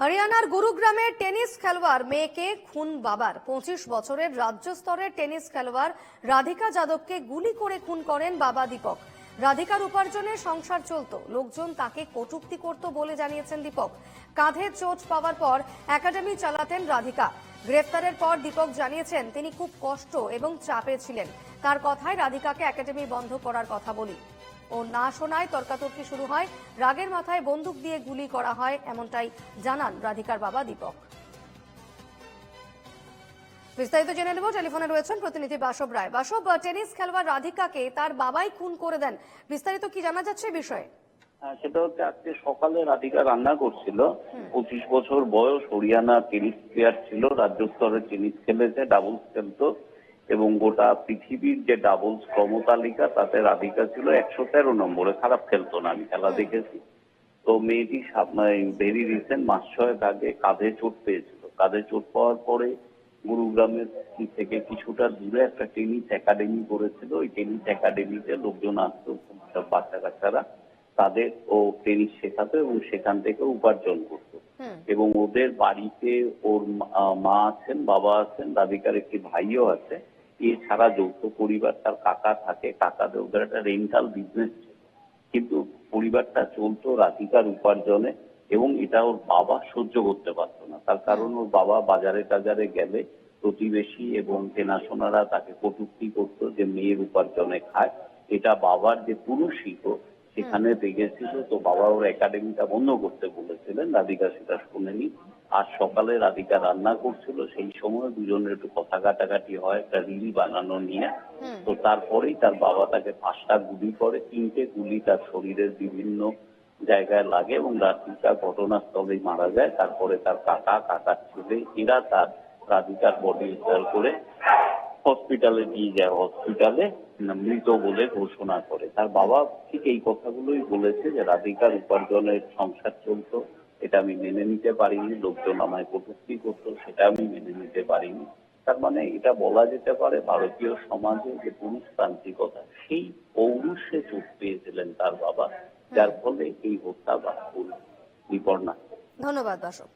হরিয়ানার গুরুগ্রামের টেনিস খেলোয়াড় মেয়েকে খুন বাবার। পঁচিশ বছরের রাজ্য স্তরের টেনিস খেলোয়াড় রাধিকা যাদবকে গুলি করে খুন করেন বাবা দীপক। রাধিকার উপার্জনে সংসার চলত। লোকজন তাকে কটূক্তি করত বলে জানিয়েছেন দীপক। কাঁধে চোট পাওয়ার পর একাডেমি চালাতেন রাধিকা। গ্রেফতারের পর দীপক জানিয়েছেন, তিনি খুব কষ্ট এবং চাপে ছিলেন। তার কথায় রাধিকাকে একাডেমি বন্ধ করার কথা বলি। ও না শোনায় তর্কাতর্কি শুরু হয়। রাগের মাথায় বন্দুক দিয়ে গুলি করা হয় এমনটাই জানান রাধিকার বাবা দীপক। বিস্তারিত জেনে নেব টেলিফোনে রয়েছেন প্রতিনিধি বাসব রায়। বাসব টেনিস খেলোয়াড় রাধিকাকে তার বাবাই খুন করে দেন। বিস্তারিত কি জানা যাচ্ছে বিষয়ে? হ্যাঁ, সেটা হচ্ছে আজকে সকালে রাধিকা রান্না করছিল। পঁচিশ বছর বয়স হরিয়ানা টেনিস প্লেয়ার ছিল রাজ্য স্তরে টেনিস খেলেছে ডাবলস খেলতো। এবং গোটা পৃথিবীর যে ডাবলস ক্রমতালিকা তাতে রাধিকা ছিল একশো তেরো নম্বরে। খারাপ খেলতো না আমি খেলা দেখেছি। তো মেয়েটি ভেরি রিসেন্ট মাস ছয়েক আগে কাঁধে চোট পেয়েছিল। কাঁধে চোট পাওয়ার পরে গুরুগ্রামের থেকে কিছুটা দূরে একটা টেনিস একাডেমি করেছিল। ওই টেনিস একাডেমিতে লোকজন আসতো বাচ্চা কাচ্চারা। তাদের ও টেনিস শেখাতো এবং সেখান থেকে উপার্জন করতো। এবং ওদের বাড়িতে ওর মা- মা আছেন বাবা আছেন রাধিকার একটি ভাইও আছে। এছাড়া যৌথ পরিবার তার কাকা থাকে, কাকাদের ওদের একটা রেন্টাল বিজনেস কিন্তু পরিবারটা চলতো রাধিকার উপার্জনে এবং এটা ওর বাবা সহ্য করতে পারত না। তার কারণ ওর বাবা বাজারে টাজারে গেলে প্রতিবেশী এবং চেনাশোনারা তাকে কটুক্তি করতো যে মেয়ের উপার্জনে খায়। এটা বাবার যে পুরুষ শিল্প সেখানে দেখেছিল তো বাবা ওর একাডেমিটা বন্ধ করতে বলেছিলেন রাধিকা সেটা শুনেনি। আজ সকালে রাধিকা রান্না করছিল সেই সময় দুজনের একটু কথা কাটাকাটি হয় একটা রিল বানানো নিয়ে। তো তারপরেই তার বাবা তাকে পাঁচটা গুলি করে তিনটে গুলি তার শরীরের বিভিন্ন জায়গায় লাগে এবং রাধিকা ঘটনাস্থলেই মারা যায়। তারপরে তার কাকা কাকার ছেলে এরা তার রাধিকার বডি উদ্ধার করে হসপিটালে নিয়ে যায় হসপিটালে মৃত বলে ঘোষণা করে। তার বাবা ঠিক এই কথাগুলোই বলেছে যে রাধিকার উপার্জনের সংসার চলতো এটা আমি মেনে নিতে পারিনি লোকজন আমায় কটূক্তি করতো সেটা আমি মেনে নিতে পারিনি। তার মানে এটা বলা যেতে পারে ভারতীয় সমাজে যে পুরুষতান্ত্রিকতা সেই পৌরুষে চোট পেয়েছিলেন তার বাবা যার ফলে এই হত্যা বা বিপর্ণা ধন্যবাদ বাসব